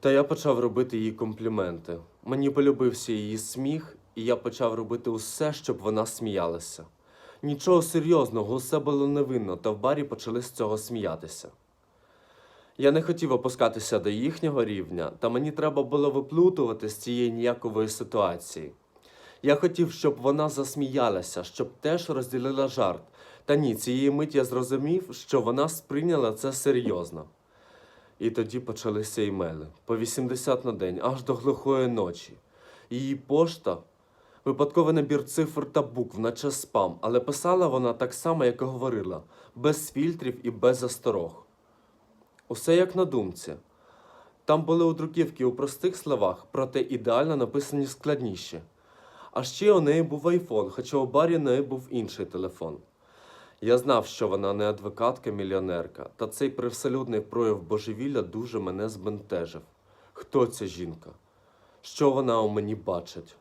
Та я почав робити їй компліменти. Мені полюбився її сміх, і я почав робити усе, щоб вона сміялася. Нічого серйозного, усе було невинно, та в барі почали з цього сміятися. Я не хотів опускатися до їхнього рівня, та мені треба було виплутувати з цієї ніякової ситуації. Я хотів, щоб вона засміялася, щоб теж розділила жарт. Та ні, цієї миті я зрозумів, що вона сприйняла це серйозно. І тоді почалися імейли по 80 на день, аж до глухої ночі. Її пошта випадковий набір цифр та букв, наче спам, але писала вона так само, як і говорила, без фільтрів і без засторог. Усе як на думці. Там були у друківки у простих словах, проте ідеально написані складніші. А ще у неї був айфон, хоча у барі неї був інший телефон. Я знав, що вона не адвокатка, мільйонерка, та цей привселюдний прояв божевілля дуже мене збентежив. Хто ця жінка? Що вона у мені бачить?